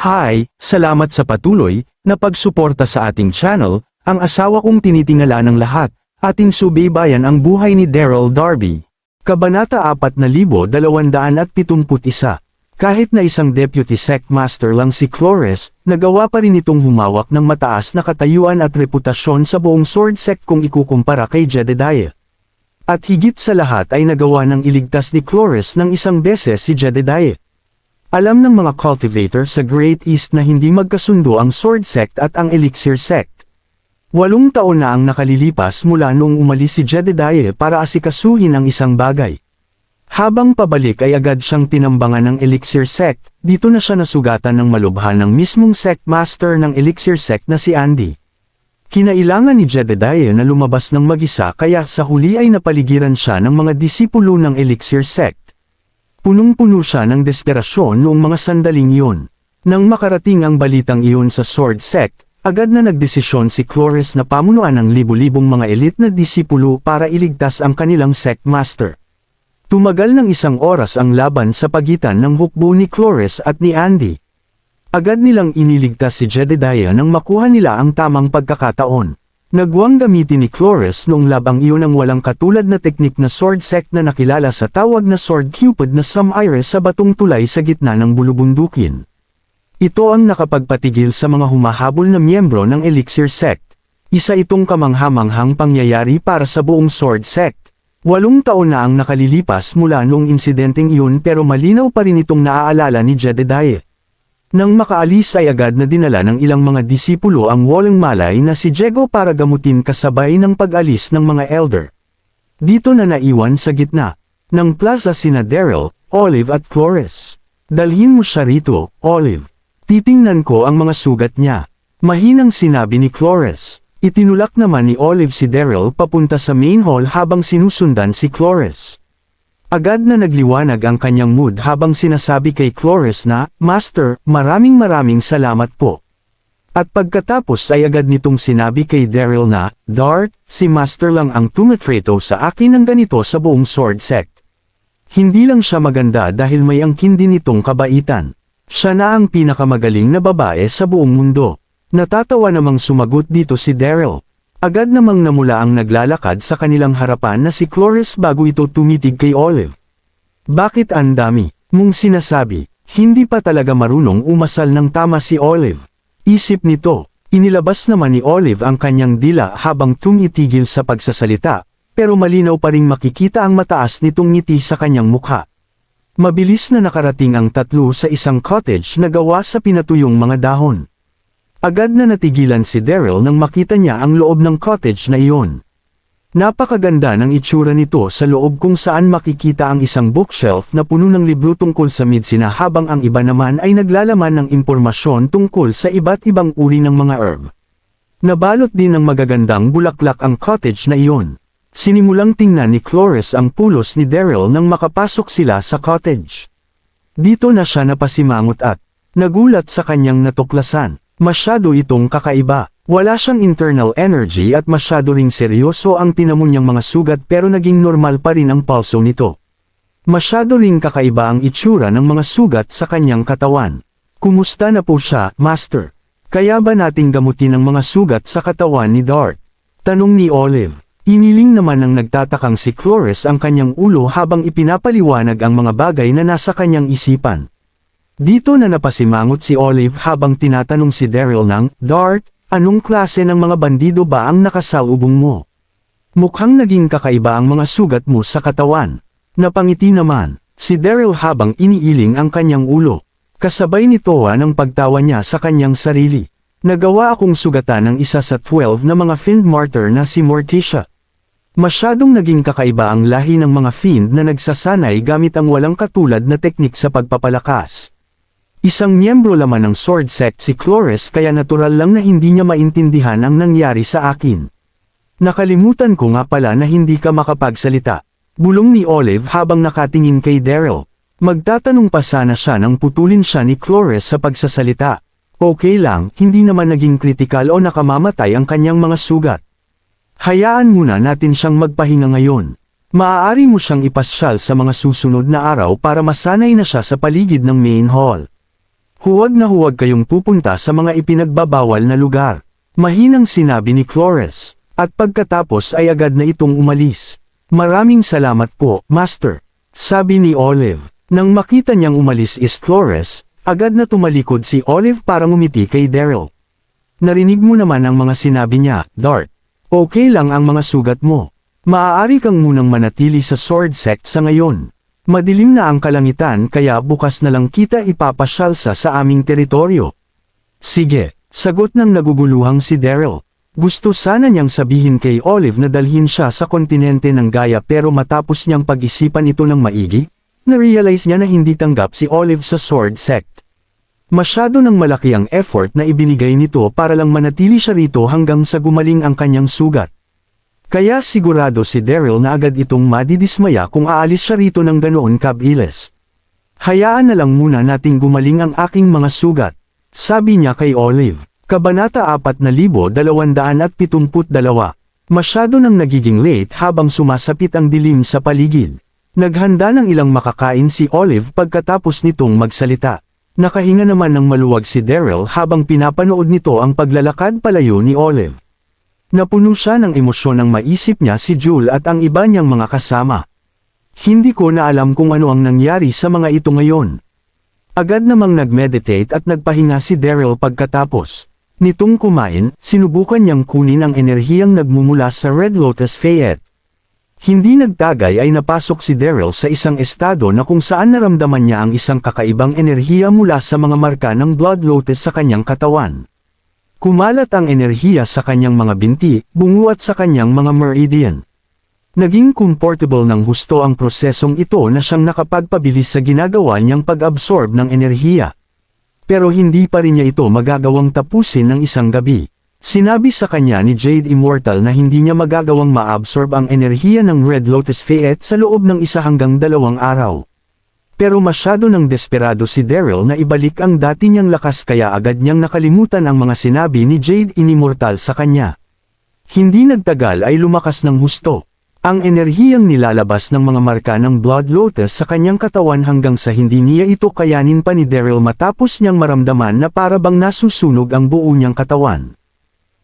Hi, salamat sa patuloy na pagsuporta sa ating channel, ang asawa kong tinitingala ng lahat, ating subaybayan ang buhay ni Daryl Darby. Kabanata 4271 Kahit na isang deputy sect master lang si Flores, nagawa pa rin itong humawak ng mataas na katayuan at reputasyon sa buong sword sect kung ikukumpara kay Jedediah. At higit sa lahat ay nagawa ng iligtas ni Flores ng isang beses si Jedediah. Alam ng mga cultivator sa Great East na hindi magkasundo ang Sword Sect at ang Elixir Sect. Walong taon na ang nakalilipas mula noong umalis si Jedediah para asikasuhin ang isang bagay. Habang pabalik ay agad siyang tinambangan ng Elixir Sect, dito na siya nasugatan ng malubhan ng mismong Sect Master ng Elixir Sect na si Andy. Kinailangan ni Jedediah na lumabas ng mag-isa kaya sa huli ay napaligiran siya ng mga disipulo ng Elixir Sect. Punong-puno siya ng desperasyon noong mga sandaling iyon. Nang makarating ang balitang iyon sa Sword Sect, agad na nagdesisyon si Cloris na pamunuan ng libu-libong mga elite na disipulo para iligtas ang kanilang Sect Master. Tumagal ng isang oras ang laban sa pagitan ng hukbo ni Cloris at ni Andy. Agad nilang iniligtas si Jedediah nang makuha nila ang tamang pagkakataon. Nagwang gamitin ni Cloris noong labang iyon ang walang katulad na teknik na sword sect na nakilala sa tawag na sword cupid na samaire sa batong tulay sa gitna ng bulubundukin. Ito ang nakapagpatigil sa mga humahabol na miyembro ng Elixir Sect. Isa itong kamanghamanghang pangyayari para sa buong sword sect. Walong taon na ang nakalilipas mula noong insidenteng iyon pero malinaw pa rin itong naaalala ni Jedediah. Nang makaalis ay agad na dinala ng ilang mga disipulo ang walang malay na si Diego para gamutin kasabay ng pag-alis ng mga elder. Dito na naiwan sa gitna ng plaza sina Daryl, Olive at Flores. Dalhin mo siya rito, Olive. Titingnan ko ang mga sugat niya. Mahinang sinabi ni Flores. Itinulak naman ni Olive si Daryl papunta sa main hall habang sinusundan si Flores. Agad na nagliwanag ang kanyang mood habang sinasabi kay Flores na, Master, maraming maraming salamat po. At pagkatapos ay agad nitong sinabi kay Daryl na, Dart, si Master lang ang tumatreto sa akin ng ganito sa buong sword sect. Hindi lang siya maganda dahil may angkin din itong kabaitan. Siya na ang pinakamagaling na babae sa buong mundo. Natatawa namang sumagot dito si Daryl. Agad namang namula ang naglalakad sa kanilang harapan na si Cloris bago ito tumitig kay Olive. Bakit ang dami mong sinasabi, hindi pa talaga marunong umasal ng tama si Olive. Isip nito, inilabas naman ni Olive ang kanyang dila habang tumitigil sa pagsasalita, pero malinaw pa ring makikita ang mataas nitong ngiti sa kanyang mukha. Mabilis na nakarating ang tatlo sa isang cottage na gawa sa pinatuyong mga dahon. Agad na natigilan si Daryl nang makita niya ang loob ng cottage na iyon. Napakaganda ng itsura nito sa loob kung saan makikita ang isang bookshelf na puno ng libro tungkol sa medsina habang ang iba naman ay naglalaman ng impormasyon tungkol sa iba't ibang uri ng mga herb. Nabalot din ng magagandang bulaklak ang cottage na iyon. Sinimulang tingnan ni Cloris ang pulos ni Daryl nang makapasok sila sa cottage. Dito na siya napasimangot at nagulat sa kanyang natuklasan. Masyado itong kakaiba. Wala siyang internal energy at masyado ring seryoso ang tinamo niyang mga sugat pero naging normal pa rin ang pulso nito. Masyado ring kakaiba ang itsura ng mga sugat sa kanyang katawan. Kumusta na po siya, Master? Kaya ba nating gamutin ang mga sugat sa katawan ni Dart? Tanong ni Olive. Iniling naman ng nagtatakang si Cloris ang kanyang ulo habang ipinapaliwanag ang mga bagay na nasa kanyang isipan. Dito na napasimangot si Olive habang tinatanong si Daryl ng, Dart, anong klase ng mga bandido ba ang nakasalubong mo? Mukhang naging kakaiba ang mga sugat mo sa katawan. Napangiti naman, si Daryl habang iniiling ang kanyang ulo. Kasabay nito ng pagtawa niya sa kanyang sarili. Nagawa akong sugatan ng isa sa 12 na mga Fiend Martyr na si Morticia. Masyadong naging kakaiba ang lahi ng mga Fiend na nagsasanay gamit ang walang katulad na teknik sa pagpapalakas. Isang miyembro laman ng sword sect si Cloris kaya natural lang na hindi niya maintindihan ang nangyari sa akin. Nakalimutan ko nga pala na hindi ka makapagsalita. Bulong ni Olive habang nakatingin kay Daryl. Magtatanong pa sana siya nang putulin siya ni Cloris sa pagsasalita. Okay lang, hindi naman naging kritikal o nakamamatay ang kanyang mga sugat. Hayaan muna natin siyang magpahinga ngayon. Maaari mo siyang ipasyal sa mga susunod na araw para masanay na siya sa paligid ng main hall. Huwag na huwag kayong pupunta sa mga ipinagbabawal na lugar. Mahinang sinabi ni Flores. At pagkatapos ay agad na itong umalis. Maraming salamat po, Master. Sabi ni Olive. Nang makita niyang umalis is Flores, agad na tumalikod si Olive para ngumiti kay Daryl. Narinig mo naman ang mga sinabi niya, Dart. Okay lang ang mga sugat mo. Maaari kang munang manatili sa sword sect sa ngayon. Madilim na ang kalangitan kaya bukas na lang kita ipapasyal sa sa aming teritoryo. Sige, sagot ng naguguluhang si Daryl. Gusto sana niyang sabihin kay Olive na dalhin siya sa kontinente ng Gaia pero matapos niyang pag-isipan ito ng maigi, na-realize niya na hindi tanggap si Olive sa Sword Sect. Masyado ng malaki ang effort na ibinigay nito para lang manatili siya rito hanggang sa gumaling ang kanyang sugat. Kaya sigurado si Daryl na agad itong madidismaya kung aalis siya rito ng ganoon kabilis. Hayaan na lang muna nating gumaling ang aking mga sugat, sabi niya kay Olive. Kabanata 4272 Masyado nang nagiging late habang sumasapit ang dilim sa paligid. Naghanda ng ilang makakain si Olive pagkatapos nitong magsalita. Nakahinga naman ng maluwag si Daryl habang pinapanood nito ang paglalakad palayo ni Olive. Napuno siya ng emosyon nang maisip niya si Jule at ang iba niyang mga kasama. Hindi ko na alam kung ano ang nangyari sa mga ito ngayon. Agad namang nag-meditate at nagpahinga si Daryl pagkatapos. Nitong kumain, sinubukan niyang kunin ang enerhiyang nagmumula sa Red Lotus Fayette. Hindi nagtagay ay napasok si Daryl sa isang estado na kung saan naramdaman niya ang isang kakaibang enerhiya mula sa mga marka ng Blood Lotus sa kanyang katawan. Kumalat ang enerhiya sa kanyang mga binti, bungo at sa kanyang mga meridian. Naging comfortable ng husto ang prosesong ito na siyang nakapagpabilis sa ginagawa niyang pag-absorb ng enerhiya. Pero hindi pa rin niya ito magagawang tapusin ng isang gabi. Sinabi sa kanya ni Jade Immortal na hindi niya magagawang ma-absorb ang enerhiya ng Red Lotus Fayette sa loob ng isa hanggang dalawang araw. Pero masyado ng desperado si Daryl na ibalik ang dati niyang lakas kaya agad niyang nakalimutan ang mga sinabi ni Jade Inimmortal sa kanya. Hindi nagtagal ay lumakas ng husto. Ang enerhiyang nilalabas ng mga marka ng Blood Lotus sa kanyang katawan hanggang sa hindi niya ito kayanin pa ni Daryl matapos niyang maramdaman na para bang nasusunog ang buo niyang katawan.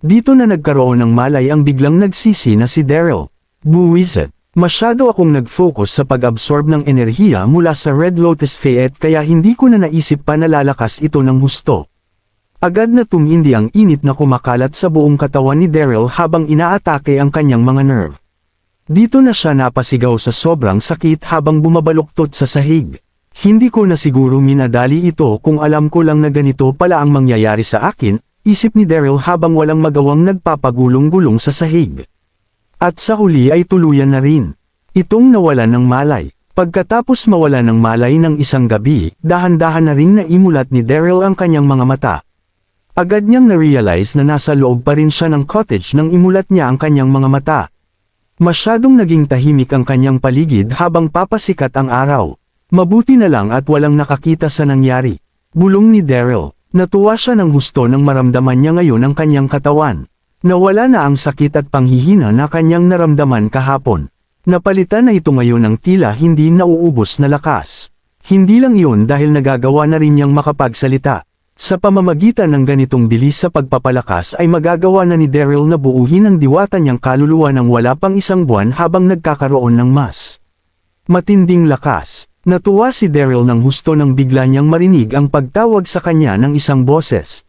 Dito na nagkaroon ng malay ang biglang nagsisi na si Daryl. Buwisit. Masyado akong nag-focus sa pag-absorb ng enerhiya mula sa Red Lotus Fayette kaya hindi ko na naisip pa na lalakas ito ng husto. Agad na tumindi ang init na kumakalat sa buong katawan ni Daryl habang inaatake ang kanyang mga nerve. Dito na siya napasigaw sa sobrang sakit habang bumabaluktot sa sahig. Hindi ko na siguro minadali ito kung alam ko lang na ganito pala ang mangyayari sa akin, isip ni Daryl habang walang magawang nagpapagulong-gulong sa sahig. At sa huli ay tuluyan na rin. Itong nawalan ng malay. Pagkatapos mawala ng malay ng isang gabi, dahan-dahan na ring naimulat ni Daryl ang kanyang mga mata. Agad niyang na-realize na nasa loob pa rin siya ng cottage nang imulat niya ang kanyang mga mata. Masyadong naging tahimik ang kanyang paligid habang papasikat ang araw. Mabuti na lang at walang nakakita sa nangyari. Bulong ni Daryl. Natuwa siya ng husto nang maramdaman niya ngayon ang kanyang katawan. Nawala na ang sakit at panghihina na kanyang naramdaman kahapon. Napalitan na ito ngayon ng tila hindi nauubos na lakas. Hindi lang iyon dahil nagagawa na rin niyang makapagsalita. Sa pamamagitan ng ganitong bilis sa pagpapalakas ay magagawa na ni Daryl na buuhin ang diwata niyang kaluluwa ng wala pang isang buwan habang nagkakaroon ng mas matinding lakas. Natuwa si Daryl ng husto nang bigla niyang marinig ang pagtawag sa kanya ng isang boses.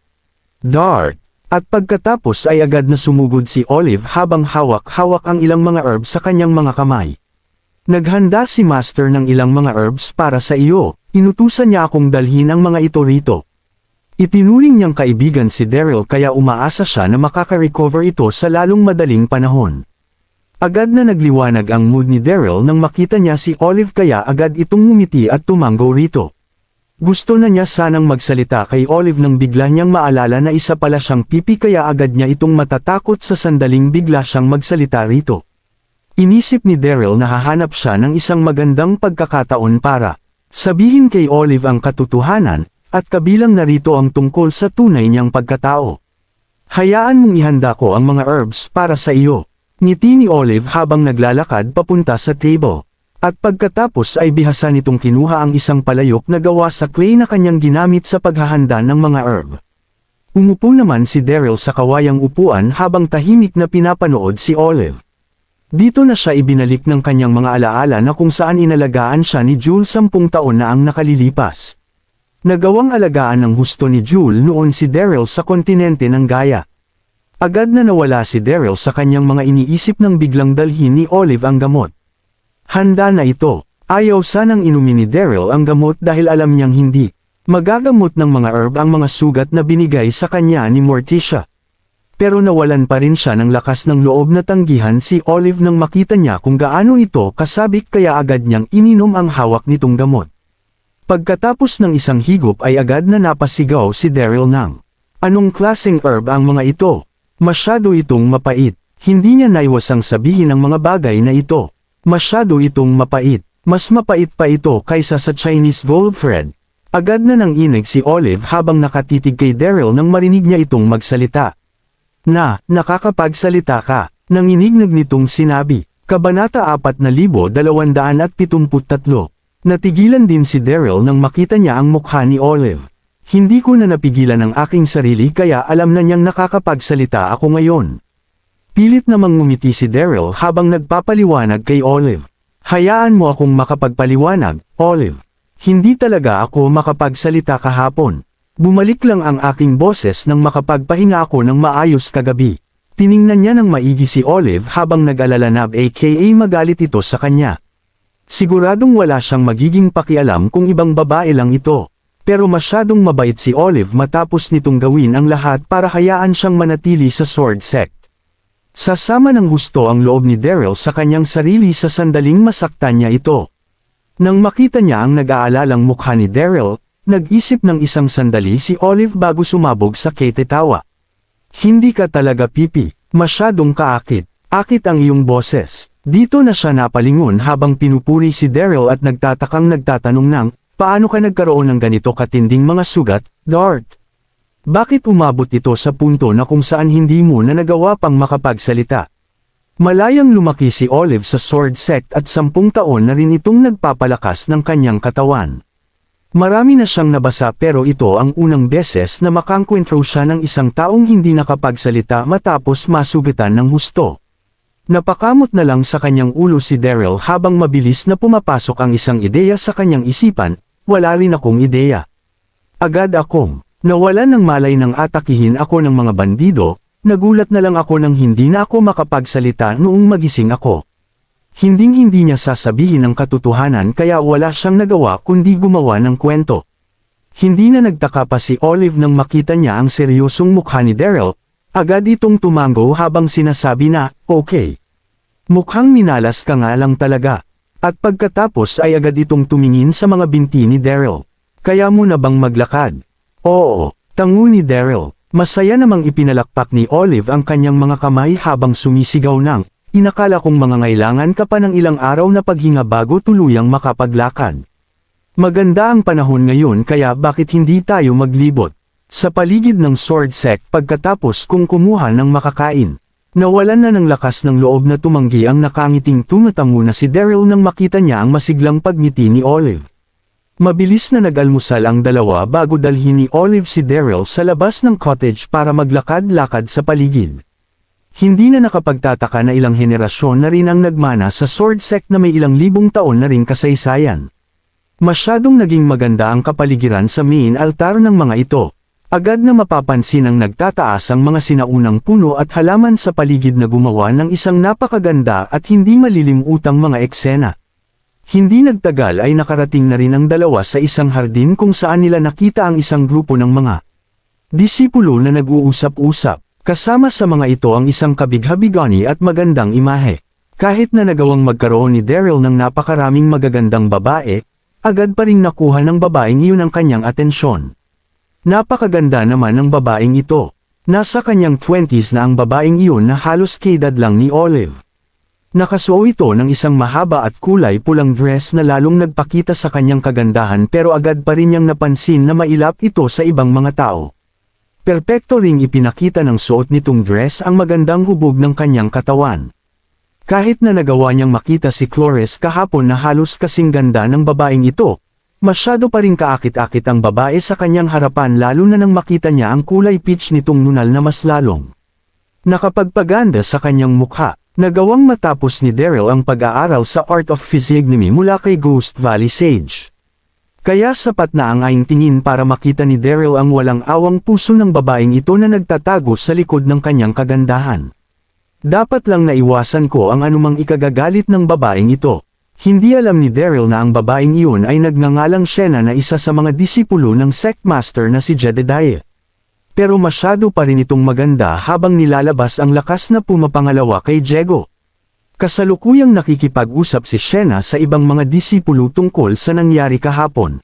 Dart! At pagkatapos ay agad na sumugod si Olive habang hawak-hawak ang ilang mga herbs sa kanyang mga kamay. Naghanda si Master ng ilang mga herbs para sa iyo, inutusan niya akong dalhin ang mga ito rito. Itinuring niyang kaibigan si Daryl kaya umaasa siya na makaka-recover ito sa lalong madaling panahon. Agad na nagliwanag ang mood ni Daryl nang makita niya si Olive kaya agad itong ngumiti at tumango rito. Gusto na niya sanang magsalita kay Olive nang bigla niyang maalala na isa pala siyang pipi kaya agad niya itong matatakot sa sandaling bigla siyang magsalita rito. Inisip ni Daryl na hahanap siya ng isang magandang pagkakataon para sabihin kay Olive ang katotohanan, at kabilang narito ang tungkol sa tunay niyang pagkatao. Hayaan mong ihanda ko ang mga herbs para sa iyo. Ngiti ni Olive habang naglalakad papunta sa table. At pagkatapos ay bihasa nitong kinuha ang isang palayok na gawa sa clay na kanyang ginamit sa paghahanda ng mga herb. Umupo naman si Daryl sa kawayang upuan habang tahimik na pinapanood si Olive. Dito na siya ibinalik ng kanyang mga alaala na kung saan inalagaan siya ni Jules sampung taon na ang nakalilipas. Nagawang alagaan ng husto ni Jules noon si Daryl sa kontinente ng Gaia. Agad na nawala si Daryl sa kanyang mga iniisip nang biglang dalhin ni Olive ang gamot. Handa na ito. Ayaw sanang inumin ni Daryl ang gamot dahil alam niyang hindi. Magagamot ng mga herb ang mga sugat na binigay sa kanya ni Morticia. Pero nawalan pa rin siya ng lakas ng loob na tanggihan si Olive nang makita niya kung gaano ito kasabik kaya agad niyang ininom ang hawak nitong gamot. Pagkatapos ng isang higop ay agad na napasigaw si Daryl ng, Anong klaseng herb ang mga ito? Masyado itong mapait. Hindi niya naiwasang sabihin ang mga bagay na ito. Masyado itong mapait. Mas mapait pa ito kaysa sa Chinese gold thread. Agad na nang inig si Olive habang nakatitig kay Daryl nang marinig niya itong magsalita. Na, nakakapagsalita ka, nanginig nitong sinabi. Kabanata 4273. Natigilan din si Daryl nang makita niya ang mukha ni Olive. Hindi ko na napigilan ang aking sarili kaya alam na niyang nakakapagsalita ako ngayon. Pilit namang ngumiti si Daryl habang nagpapaliwanag kay Olive. Hayaan mo akong makapagpaliwanag, Olive. Hindi talaga ako makapagsalita kahapon. Bumalik lang ang aking boses nang makapagpahinga ako ng maayos kagabi. Tiningnan niya ng maigi si Olive habang nag-alala na aka magalit ito sa kanya. Siguradong wala siyang magiging pakialam kung ibang babae lang ito. Pero masyadong mabait si Olive matapos nitong gawin ang lahat para hayaan siyang manatili sa sword sect. Sasama ng gusto ang loob ni Daryl sa kanyang sarili sa sandaling masaktan niya ito. Nang makita niya ang nag-aalalang mukha ni Daryl, nag-isip ng isang sandali si Olive bago sumabog sa ketetawa. Hindi ka talaga pipi, masyadong kaakit, akit ang iyong boses. Dito na siya napalingon habang pinupuri si Daryl at nagtatakang nagtatanong ng, paano ka nagkaroon ng ganito katinding mga sugat, Dart? Bakit umabot ito sa punto na kung saan hindi mo na nagawa pang makapagsalita? Malayang lumaki si Olive sa sword sect at sampung taon na rin itong nagpapalakas ng kanyang katawan. Marami na siyang nabasa pero ito ang unang beses na makangkwentro siya ng isang taong hindi nakapagsalita matapos masugatan ng husto. Napakamot na lang sa kanyang ulo si Daryl habang mabilis na pumapasok ang isang ideya sa kanyang isipan, wala rin akong ideya. Agad akong, nawalan ng malay nang atakihin ako ng mga bandido, nagulat na lang ako nang hindi na ako makapagsalita noong magising ako. Hinding-hindi niya sasabihin ang katotohanan kaya wala siyang nagawa kundi gumawa ng kwento. Hindi na nagtaka pa si Olive nang makita niya ang seryosong mukha ni Daryl, agad itong tumango habang sinasabi na, okay. Mukhang minalas ka nga lang talaga. At pagkatapos ay agad itong tumingin sa mga binti ni Daryl. Kaya mo na bang maglakad? Oo, tango ni Daryl. Masaya namang ipinalakpak ni Olive ang kanyang mga kamay habang sumisigaw ng, inakala kong mga ngailangan ka pa ng ilang araw na paghinga bago tuluyang makapaglakad. Maganda ang panahon ngayon kaya bakit hindi tayo maglibot? Sa paligid ng sword sect pagkatapos kung kumuha ng makakain. Nawalan na ng lakas ng loob na tumanggi ang nakangiting tumatango na si Daryl nang makita niya ang masiglang pagngiti ni Olive. Mabilis na nag-almusal ang dalawa bago dalhin ni Olive si Daryl sa labas ng cottage para maglakad-lakad sa paligid. Hindi na nakapagtataka na ilang henerasyon na rin ang nagmana sa sword sect na may ilang libong taon na rin kasaysayan. Masyadong naging maganda ang kapaligiran sa main altar ng mga ito. Agad na mapapansin ang nagtataas ang mga sinaunang puno at halaman sa paligid na gumawa ng isang napakaganda at hindi malilimutang mga eksena. Hindi nagtagal ay nakarating na rin ang dalawa sa isang hardin kung saan nila nakita ang isang grupo ng mga disipulo na nag-uusap-usap. Kasama sa mga ito ang isang kabighabigani at magandang imahe. Kahit na nagawang magkaroon ni Daryl ng napakaraming magagandang babae, agad pa ring nakuha ng babaeng iyon ang kanyang atensyon. Napakaganda naman ng babaeng ito. Nasa kanyang 20s na ang babaeng iyon na halos kedad lang ni Olive. Nakasuo ito ng isang mahaba at kulay pulang dress na lalong nagpakita sa kanyang kagandahan pero agad pa rin niyang napansin na mailap ito sa ibang mga tao. Perpekto ring ipinakita ng suot nitong dress ang magandang hubog ng kanyang katawan. Kahit na nagawa niyang makita si Flores kahapon na halos kasing ganda ng babaeng ito, masyado pa rin kaakit-akit ang babae sa kanyang harapan lalo na nang makita niya ang kulay peach nitong nunal na mas lalong. Nakapagpaganda sa kanyang mukha, nagawang matapos ni Daryl ang pag-aaral sa Art of Physiognomy mula kay Ghost Valley Sage. Kaya sapat na ang aing tingin para makita ni Daryl ang walang awang puso ng babaeng ito na nagtatago sa likod ng kanyang kagandahan. Dapat lang naiwasan ko ang anumang ikagagalit ng babaeng ito. Hindi alam ni Daryl na ang babaeng iyon ay nagngangalang Shena na isa sa mga disipulo ng sect master na si Jedediah. Pero masyado pa rin itong maganda habang nilalabas ang lakas na pumapangalawa kay Jego. Kasalukuyang nakikipag-usap si Shena sa ibang mga disipulo tungkol sa nangyari kahapon.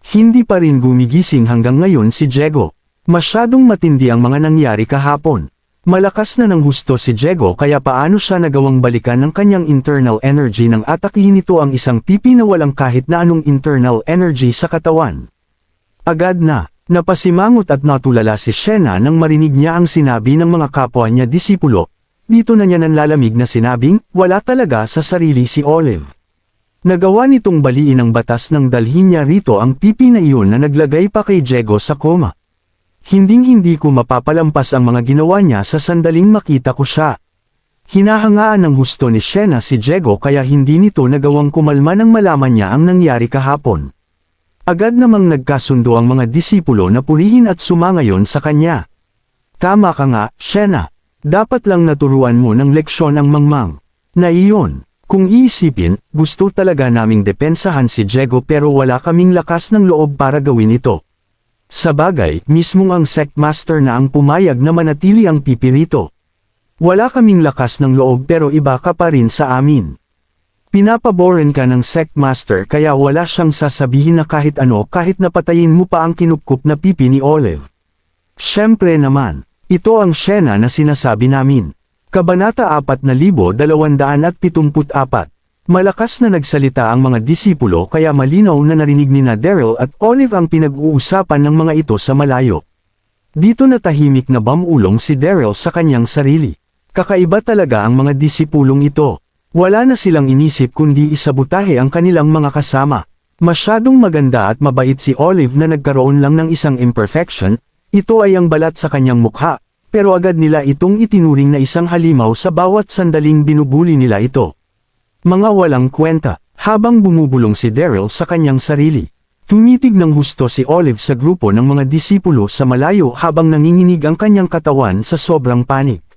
Hindi pa rin gumigising hanggang ngayon si Jego. Masyadong matindi ang mga nangyari kahapon. Malakas na ng husto si Jego kaya paano siya nagawang balikan ng kanyang internal energy nang atakihin nito ang isang pipi na walang kahit na anong internal energy sa katawan. Agad na, napasimangot at natulala si Shena nang marinig niya ang sinabi ng mga kapwa niya disipulo, dito na niya nanlalamig na sinabing, wala talaga sa sarili si Olive. Nagawa nitong baliin ang batas ng dalhin niya rito ang pipi na iyon na naglagay pa kay Jego sa koma. Hinding-hindi ko mapapalampas ang mga ginawa niya sa sandaling makita ko siya. Hinahangaan ng husto ni Shena si Jego kaya hindi nito nagawang kumalma nang malaman niya ang nangyari kahapon. Agad namang nagkasundo ang mga disipulo na purihin at sumangayon sa kanya. Tama ka nga, Shena. Dapat lang naturuan mo ng leksyon ang mangmang. Na iyon, kung iisipin, gusto talaga naming depensahan si Jego pero wala kaming lakas ng loob para gawin ito. Sa bagay, mismong ang sect master na ang pumayag na manatili ang pipirito. Wala kaming lakas ng loob pero iba ka pa rin sa amin. Pinapaboren ka ng sect master kaya wala siyang sasabihin na kahit ano kahit napatayin mo pa ang kinupkup na pipi ni Olive. Siyempre naman, ito ang Shena na sinasabi namin. Kabanata 4274 Malakas na nagsalita ang mga disipulo kaya malinaw na narinig ni na Daryl at Olive ang pinag-uusapan ng mga ito sa malayo. Dito natahimik na bamulong si Daryl sa kanyang sarili. Kakaiba talaga ang mga disipulong ito. Wala na silang inisip kundi isabutahe ang kanilang mga kasama. Masyadong maganda at mabait si Olive na nagkaroon lang ng isang imperfection, ito ay ang balat sa kanyang mukha, pero agad nila itong itinuring na isang halimaw sa bawat sandaling binubuli nila ito. Mga walang kwenta, habang bumubulong si Daryl sa kanyang sarili. Tumitig ng husto si Olive sa grupo ng mga disipulo sa malayo habang nanginginig ang kanyang katawan sa sobrang panik.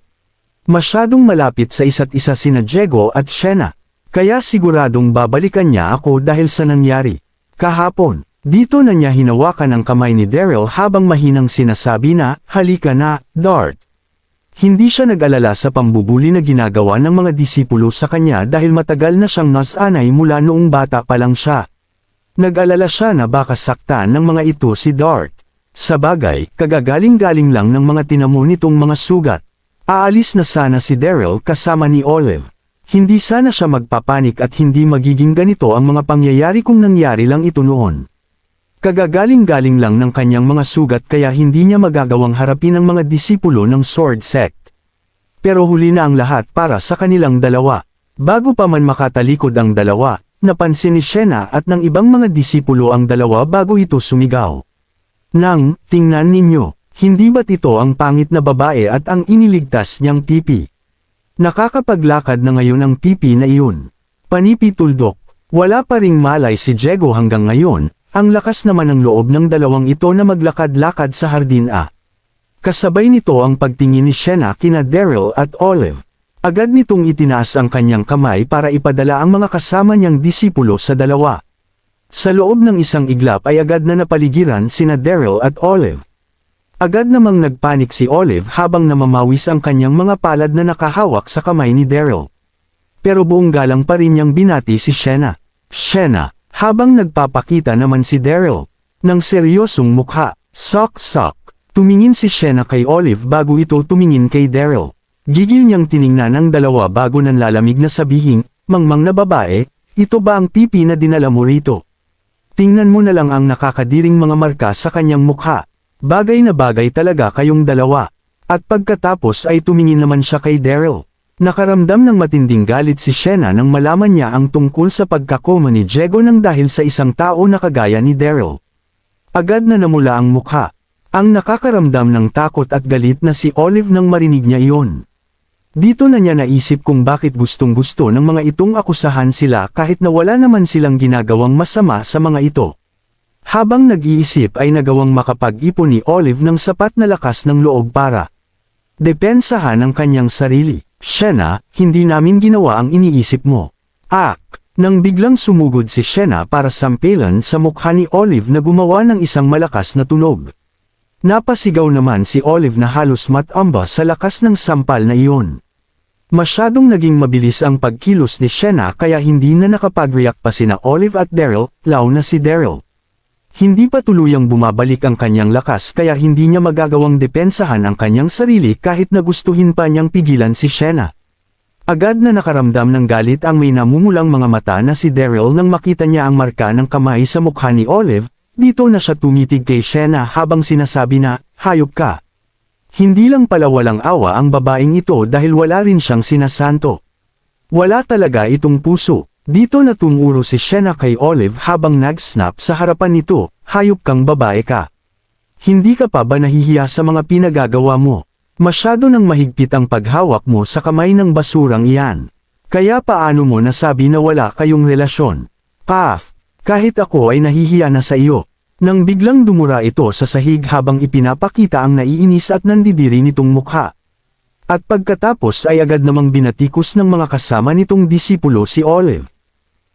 Masyadong malapit sa isa't isa sina Diego at Shena, kaya siguradong babalikan niya ako dahil sa nangyari. Kahapon, dito na niya hinawakan ang kamay ni Daryl habang mahinang sinasabi na, halika na, Dart. Hindi siya nag-alala sa pambubuli na ginagawa ng mga disipulo sa kanya dahil matagal na siyang nasanay mula noong bata pa lang siya. Nag-alala siya na baka saktan ng mga ito si Dart. Sa bagay, kagagaling-galing lang ng mga tinamo nitong mga sugat. Aalis na sana si Daryl kasama ni Olive. Hindi sana siya magpapanik at hindi magiging ganito ang mga pangyayari kung nangyari lang ito noon. Kagagaling-galing lang ng kanyang mga sugat kaya hindi niya magagawang harapin ang mga disipulo ng Sword Sect. Pero huli na ang lahat para sa kanilang dalawa. Bago pa man makatalikod ang dalawa, napansin ni Shena at ng ibang mga disipulo ang dalawa bago ito sumigaw. Nang, tingnan ninyo, hindi ba't ito ang pangit na babae at ang iniligtas niyang pipi? Nakakapaglakad na ngayon ang pipi na iyon. Panipi tuldok, wala pa ring malay si Jego hanggang ngayon, ang lakas naman ng loob ng dalawang ito na maglakad-lakad sa hardin A. Kasabay nito ang pagtingin ni Shena kina Daryl at Olive. Agad nitong itinaas ang kanyang kamay para ipadala ang mga kasama niyang disipulo sa dalawa. Sa loob ng isang iglap ay agad na napaligiran sina Daryl at Olive. Agad namang nagpanik si Olive habang namamawis ang kanyang mga palad na nakahawak sa kamay ni Daryl. Pero buong galang pa rin niyang binati si Shena. Shena, habang nagpapakita naman si Daryl, ng seryosong mukha, sok-sok, tumingin si Shena kay Olive bago ito tumingin kay Daryl. Gigil niyang tiningnan ang dalawa bago nanlalamig na sabihin, mangmang na babae, ito ba ang pipi na dinala mo rito? Tingnan mo na lang ang nakakadiring mga marka sa kanyang mukha. Bagay na bagay talaga kayong dalawa. At pagkatapos ay tumingin naman siya kay Daryl. Nakaramdam ng matinding galit si Shena nang malaman niya ang tungkol sa pagkakoma ni Diego nang dahil sa isang tao na kagaya ni Daryl. Agad na namula ang mukha. Ang nakakaramdam ng takot at galit na si Olive nang marinig niya iyon. Dito na niya naisip kung bakit gustong gusto ng mga itong akusahan sila kahit na wala naman silang ginagawang masama sa mga ito. Habang nag-iisip ay nagawang makapag-ipon ni Olive ng sapat na lakas ng loob para depensahan ang kanyang sarili. Shena, hindi namin ginawa ang iniisip mo. Ak, nang biglang sumugod si Shena para sampilan sa mukha ni Olive na gumawa ng isang malakas na tunog. Napasigaw naman si Olive na halos matamba sa lakas ng sampal na iyon. Masyadong naging mabilis ang pagkilos ni Shena kaya hindi na nakapag-react pa sina Olive at Daryl, law na si Daryl. Hindi pa tuluyang bumabalik ang kanyang lakas kaya hindi niya magagawang depensahan ang kanyang sarili kahit na gustuhin pa niyang pigilan si Shena. Agad na nakaramdam ng galit ang may namumulang mga mata na si Daryl nang makita niya ang marka ng kamay sa mukha ni Olive, dito na siya tumitig kay Shena habang sinasabi na, hayop ka. Hindi lang pala walang awa ang babaeng ito dahil wala rin siyang sinasanto. Wala talaga itong puso. Dito na tumuro si Shena kay Olive habang nag-snap sa harapan nito, hayop kang babae ka. Hindi ka pa ba nahihiya sa mga pinagagawa mo? Masyado nang mahigpit ang paghawak mo sa kamay ng basurang iyan. Kaya paano mo nasabi na wala kayong relasyon? Path, kahit ako ay nahihiya na sa iyo. Nang biglang dumura ito sa sahig habang ipinapakita ang naiinis at nandidiri nitong mukha. At pagkatapos ay agad namang binatikos ng mga kasama nitong disipulo si Olive.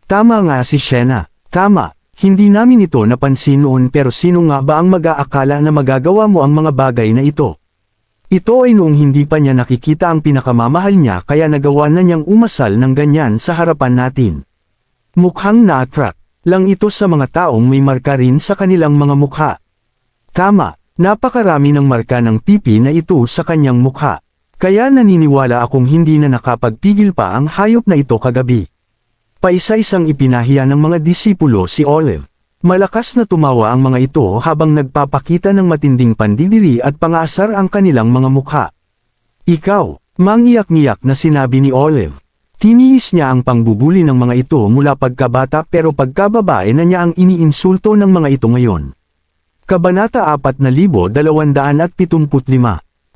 Tama nga si Shena, tama, hindi namin ito napansin noon pero sino nga ba ang mag-aakala na magagawa mo ang mga bagay na ito? Ito ay noong hindi pa niya nakikita ang pinakamamahal niya kaya nagawa na niyang umasal ng ganyan sa harapan natin. Mukhang na-attract lang ito sa mga taong may marka rin sa kanilang mga mukha. Tama, napakarami ng marka ng pipi na ito sa kanyang mukha. Kaya naniniwala akong hindi na nakapagpigil pa ang hayop na ito kagabi. Paisa-isang ipinahiya ng mga disipulo si Olive. Malakas na tumawa ang mga ito habang nagpapakita ng matinding pandidiri at pangasar ang kanilang mga mukha. Ikaw, mangiyak-ngiyak na sinabi ni Olive. Tiniis niya ang pangbubuli ng mga ito mula pagkabata pero pagkababae na niya ang iniinsulto ng mga ito ngayon. Kabanata 4275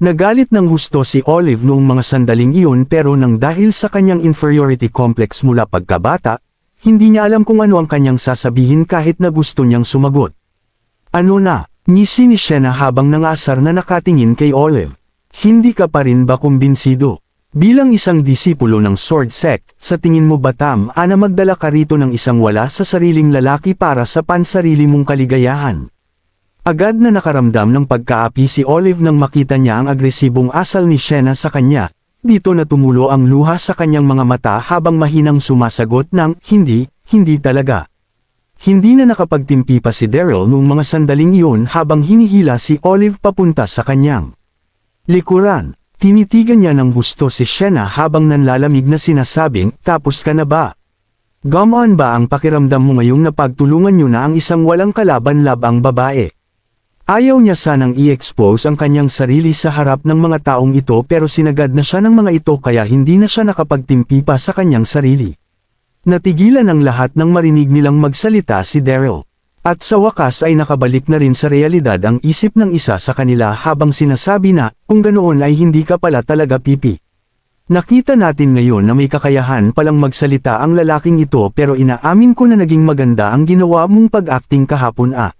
Nagalit ng gusto si Olive noong mga sandaling iyon pero nang dahil sa kanyang inferiority complex mula pagkabata, hindi niya alam kung ano ang kanyang sasabihin kahit na gusto niyang sumagot. Ano na, ngisi ni Shena habang nangasar na nakatingin kay Olive. Hindi ka pa rin ba kumbinsido? Bilang isang disipulo ng Sword Sect, sa tingin mo ba tam ana magdala ka rito ng isang wala sa sariling lalaki para sa pansarili mong kaligayahan? Agad na nakaramdam ng pagkaapi si Olive nang makita niya ang agresibong asal ni Shena sa kanya, dito na tumulo ang luha sa kanyang mga mata habang mahinang sumasagot ng, hindi, hindi talaga. Hindi na nakapagtimpi pa si Daryl noong mga sandaling iyon habang hinihila si Olive papunta sa kanyang likuran. Tinitigan niya ng gusto si Shena habang nanlalamig na sinasabing, tapos ka na ba? Gumon ba ang pakiramdam mo ngayong napagtulungan niyo na ang isang walang kalaban-labang babae? Ayaw niya sanang i-expose ang kanyang sarili sa harap ng mga taong ito pero sinagad na siya ng mga ito kaya hindi na siya nakapagtimpi pa sa kanyang sarili. Natigilan ang lahat nang marinig nilang magsalita si Daryl. At sa wakas ay nakabalik na rin sa realidad ang isip ng isa sa kanila habang sinasabi na, kung ganoon ay hindi ka pala talaga pipi. Nakita natin ngayon na may kakayahan palang magsalita ang lalaking ito pero inaamin ko na naging maganda ang ginawa mong pag-acting kahapon ah.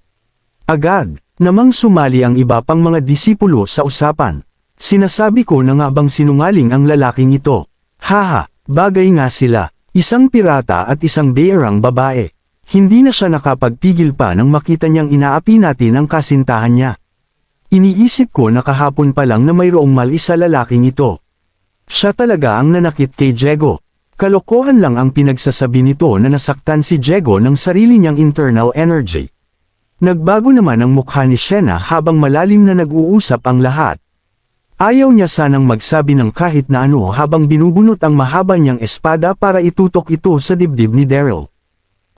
Agad, namang sumali ang iba pang mga disipulo sa usapan. Sinasabi ko na nga bang sinungaling ang lalaking ito. Haha, bagay nga sila, isang pirata at isang bearang babae. Hindi na siya nakapagpigil pa nang makita niyang inaapi natin ang kasintahan niya. Iniisip ko na kahapon pa lang na mayroong mali sa lalaking ito. Siya talaga ang nanakit kay Diego. Kalokohan lang ang pinagsasabi nito na nasaktan si Diego ng sarili niyang internal energy. Nagbago naman ang mukha ni Shena habang malalim na nag-uusap ang lahat. Ayaw niya sanang magsabi ng kahit na ano habang binubunot ang mahaba niyang espada para itutok ito sa dibdib ni Daryl.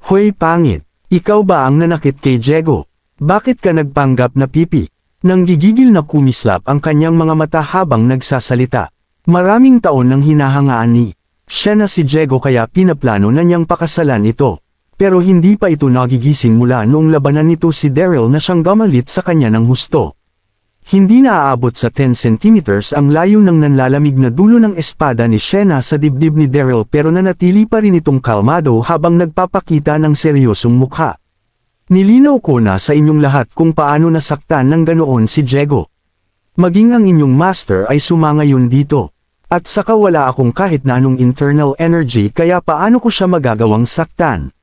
Hoy pangit, ikaw ba ang nanakit kay Diego? Bakit ka nagpanggap na pipi? Nang gigigil na kumislap ang kanyang mga mata habang nagsasalita. Maraming taon nang hinahangaan ni Shena si Diego kaya pinaplano na niyang pakasalan ito. Pero hindi pa ito nagigising mula noong labanan nito si Daryl na siyang gamalit sa kanya ng husto. Hindi na aabot sa 10 centimeters ang layo ng nanlalamig na dulo ng espada ni Shena sa dibdib ni Daryl pero nanatili pa rin itong kalmado habang nagpapakita ng seryosong mukha. Nilinaw ko na sa inyong lahat kung paano nasaktan ng ganoon si Diego. Maging ang inyong master ay sumangayon dito. At saka wala akong kahit na anong internal energy kaya paano ko siya magagawang saktan.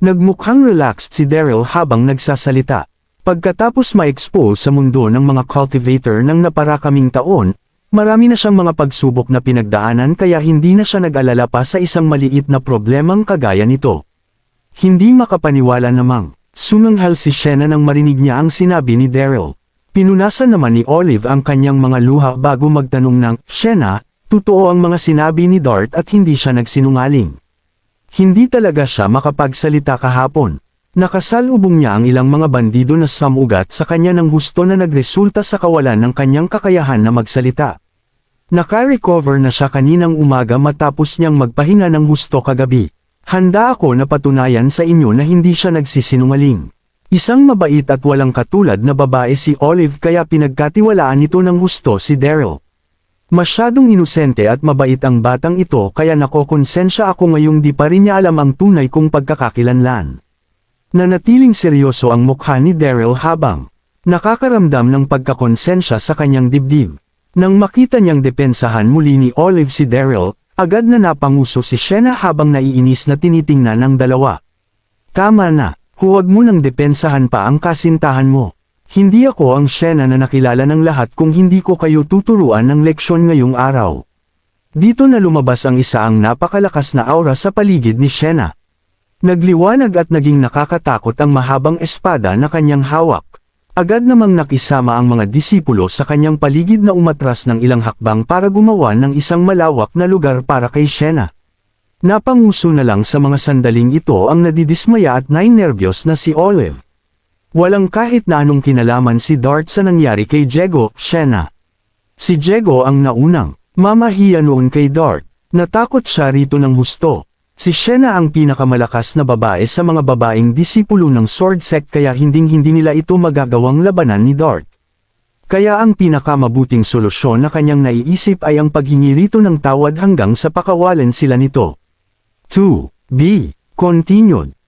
Nagmukhang relaxed si Daryl habang nagsasalita. Pagkatapos ma-expose sa mundo ng mga cultivator ng naparakaming taon, marami na siyang mga pagsubok na pinagdaanan kaya hindi na siya nag-alala pa sa isang maliit na problemang kagaya nito. Hindi makapaniwala namang, sumanghal si Shena nang marinig niya ang sinabi ni Daryl. Pinunasan naman ni Olive ang kanyang mga luha bago magtanong ng, Shena, totoo ang mga sinabi ni Dart at hindi siya nagsinungaling. Hindi talaga siya makapagsalita kahapon. Nakasalubong niya ang ilang mga bandido na samugat sa kanya ng gusto na nagresulta sa kawalan ng kanyang kakayahan na magsalita. Naka-recover na siya kaninang umaga matapos niyang magpahinga ng gusto kagabi. Handa ako na patunayan sa inyo na hindi siya nagsisinungaling. Isang mabait at walang katulad na babae si Olive kaya pinagkatiwalaan nito ng gusto si Daryl. Masyadong inosente at mabait ang batang ito kaya nakokonsensya ako ngayong di pa rin niya alam ang tunay kong pagkakakilanlan. Nanatiling seryoso ang mukha ni Daryl habang nakakaramdam ng pagkakonsensya sa kanyang dibdib. Nang makita niyang depensahan muli ni Olive si Daryl, agad na napanguso si Shena habang naiinis na tinitingnan ng dalawa. Tama na, huwag mo nang depensahan pa ang kasintahan mo. Hindi ako ang Shena na nakilala ng lahat kung hindi ko kayo tuturuan ng leksyon ngayong araw. Dito na lumabas ang isa ang napakalakas na aura sa paligid ni Shena. Nagliwanag at naging nakakatakot ang mahabang espada na kanyang hawak. Agad namang nakisama ang mga disipulo sa kanyang paligid na umatras ng ilang hakbang para gumawa ng isang malawak na lugar para kay Shena. Napanguso na lang sa mga sandaling ito ang nadidismaya at nainervyos na si Olive. Walang kahit na anong kinalaman si Dart sa nangyari kay Diego, Shena. Si Diego ang naunang, mamahiya noon kay Dart. Natakot siya rito ng husto. Si Shena ang pinakamalakas na babae sa mga babaeng disipulo ng sword sect kaya hinding-hindi nila ito magagawang labanan ni Dart. Kaya ang pinakamabuting solusyon na kanyang naiisip ay ang paghingi rito ng tawad hanggang sa pakawalan sila nito. 2. B. Continued